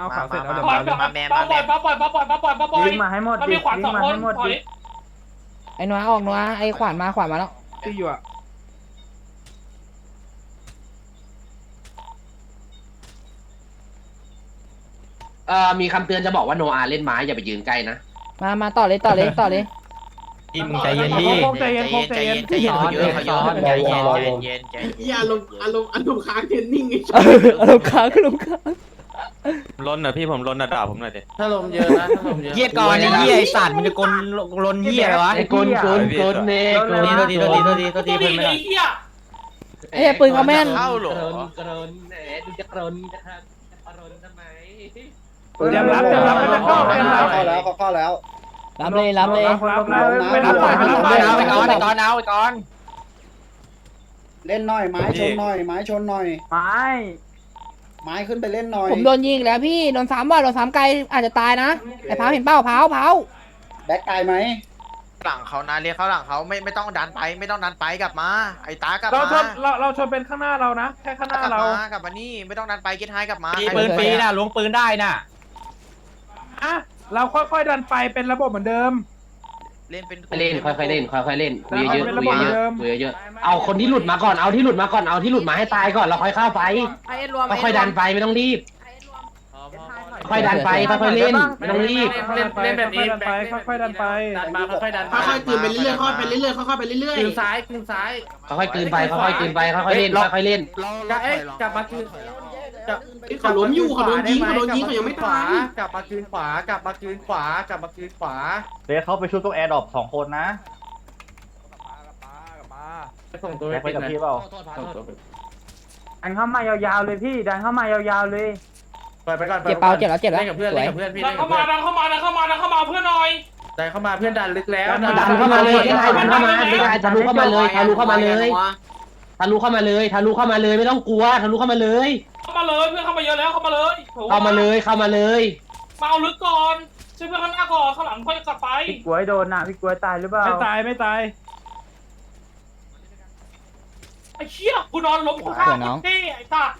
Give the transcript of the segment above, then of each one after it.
เอาขาวเสร็จเอาเดี๋ยวปล่อยมาปล่อยปล่อยปล่อยปล่อยปล่อยปล่อยปล่อยปล่อยปล่อยวิ่งมาให้หมดมันดิมีขวานสวิ่องงมาคนให้หมดปล่อยดิไอ้นัวออกนัวไอ้ขวานมาขวานมาแล้วที่อยู่อะเอ่อมีคำเตือนจะบอกว่าโนอาเล่นไม้อย่าไปยืนใกล้นะมามาต่อเลยต่อเลยต่อเลยพี่มึงใจเย็นพี่โค้งใจเย็นโค้งใจเย็นใจเย็นเขาเยอะเขาเยอะใจเย็นใจเย็นใจเย็นอย่าลงอารมณ์อารมณ์ค้างเทรนนิ่งไอ้เอออารมณ์ค้างอารมณ์ค้าง ล้นอะพี่ผมล้นอะด่าผมหน่อยดิถ้าลมเยอะนะถ้าลมเยอะเฮียก่อนไอ้เฮียไอ้สัตว์มันจะกลลนเฮียอะไรวะไอ้กลกลกลเน่กลโทษทีโทษทีโทษทีโทษทีตัวเพื่ดีอนไม่ไอ้ได้เหี้ยไอ้เหี้ยปืนเขาแม่น เข้าหรอกรนกรนแหมดูจะกรนจะกรนทำไมเตรียมรับเตรียมรับไม่ต้องเข้าเตรียมรับเข้าแล้วเข้าแล้วรับเลยรับเลยรับรับไม่รับไปไม่รับไปเอาไปก่อนไปก่อนเอาไปก่อนเล่นหน่อยไม้ชนหน่อยไม้ชนหน่อยไม้ ไม้ขึ้นไปเล่นหน่อยผมโดนยิงอีกแล้วพี่โดนสามว่าโดนสามไกลอาจจะตายนะไอ้พาวเห็นเป้าพาวพาวแบ็คตายไหมหลังเขานะเรียกเขาหลังเขาไม่ไม่ต้องดันไป ไม่ต้องดันไปกลับมา ไอ้ตากลับเรามาชนเราเราชนเป็นข้างหน้าเรานะแค่ข้างหกลัน้าบเรามากลับมานี่ไม่ต้องดันไปเกตไฮกลับมามีปืนฟรีน่ะล้วงปืนได้น่ะ อะเราค่อยๆดันไปเป็นระบบเหมือนเดิม เล่นเป็นเล่นค่อยๆเล่นค่อยๆเล่นคุยเยอะเป็นคุระยบบเยเดิอะมคุยเยอะเอาคนที่หลุดมาก่อนเอาที่หลุดมาก่อนเอาที่หลุดมาให้ตายก่อนเราค่อยเข้าไปค่อยๆดันไปไม่ต้องรีบ ค่อยๆดันไปค่อยๆเล่นไม่ต้องรีบ เล่นเล่นแบบนี้ดันไปค่อยๆดันไปดันมาค่อยๆดันค่อยๆตื่นไปเรื่อยๆค่อยๆไปเรื่อยๆค่อยๆไปเรื่อยๆตื่นซ้ายตื่นซ้ายค่อยๆกลืนไปค่อยๆกลืนไปค่อยๆเล่นค่อยๆเล่นเอ๊ะกลับมาคืน เขาล้มอยู่เขาโดนยิงเขาโดนยิงเขายังไม่ตายกลับมาคืนขวากลับมาคืนขวากลับมาคืนขวาเดี๋ยวเขาไปชุบตรงแอร์ดรอปสองคนนะส่งตัวแไปกับพี่เปล่าดันเข้ามายาวๆเลยพี่ดันเข้ามายาวๆเลยปล่อยไปก่อนเจ็บเป้าเจ็บแล้วเจ็บแล้วเล่นกับเพื่อนสวเล่ยนกับเพื่อนพี่ดัเล่นนกัเข้าบมาเพื่อนดันเข้ามาดันเข้ามาดันเข้ามาเพื่อนหน่อยดันเข้ามาเพื่อนดันลึกแล้วดันเข้ามาเลยให้ดันเข้ามาไม่ได้ทะลุเข้ามาเลยทะลุเข้ามาเลย ทะลุเข้ามาเลยทะลุเข้ามาเลยไม่ต้องกลัวทะลุเข้ามาเลย เข้ามาเลยเพื่อนเข้ามาเยอะแล้วเข้ามาเลยโถ่เข้ามาเลยเข้ามาเลยมาเอาลึกก่อนช่วยเพื่อนข้างหน้าก่อนข้างหลังค่อยกลับไปพี่กล้วยโดนนะพี่กล้วยตายหรือเปล่าไม่ตายไม่ตาย ไอ้เชี่ยกูนอนล้มข้างๆเท่ไอ้สัส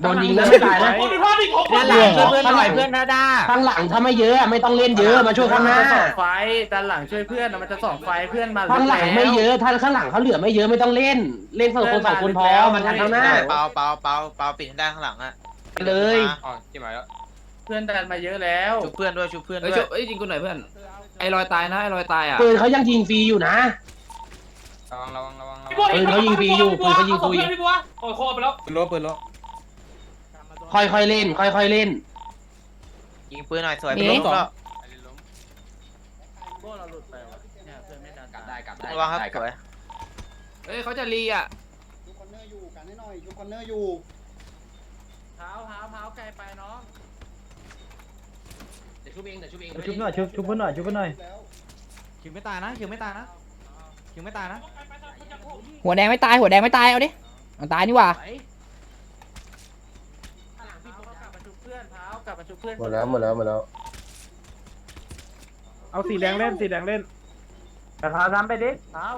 โดนยิงแล้วไม่ตายนะคนดูท่าดิของด้านหลังช่วยเพื่อนหน่อยเพื่อนนะด้าข้างหลังถ้าไม่เยอะไม่ต้องเล่นเยอะมาช่วยข้างหน้าสองไฟดันหลังช่วยเพื่อนมันจะสองไฟเพื่อนมาข้างหลังไม่เยอะถ้าข้างหลังเขาเหลือไม่เยอะไม่ต้องเล่น เล่นสองคนสองคนพอมันทันข้างหน้าเปล่าเปล่าเปล่าเปล่าปิดให้ได้ข้างหลังอะเลยอ๋อที่หมายแล้วเพื่อนดันมาเยอะแล้วชุบเพื่อนด้วยชุบเพื่อนเอ้ด้วยยเอ้ยจริงกูหน่อยเพื่อนไอ้รอยตายนะไอ้รอยตายอะปืนเขายังยิงฟรีอยู่นะระวังระวังระวังพี่บัวปืนเขายิงฟรีอยู่ปืนเขายิงฟรีพี่บัวโอ้ยโคไปแล้วปืนล้ปืนล้ ค่อยๆเล่น ค่อยๆเล่น ยิงปืนหน่อยสวยมีไปล้มแล้วกลับได้กลับได้ระวังครับสวยเอ้ยเขาจะรีอะชุบคอนเนอร์อยู่กันให้หน่อยชุบคอนเนอร์อยู่เท้าเท้าเท้าไกลไปน้องเดี๋ยวชุบเองเดี๋ยวชุบเองชุบหน่อยชุบชุบเพื่อนหน่อยชุบเพื่อนหน่อยแล้วคิวไม่ตายนะคิวไม่ตายนะคิวไม่ตายนะหัวแดงไม่ตายหัวแดงไม่ตายเอาดิมันตายนี่หว่าเท้ากลับมาชุบเพื่ อนเท้ากลับมาชุบเพื่อนหมดแล้วหมดแล้วหมดแล้วเอาสีแดงเล่นสีแดงเล่นแต่พาซ้ำไปดิเท้า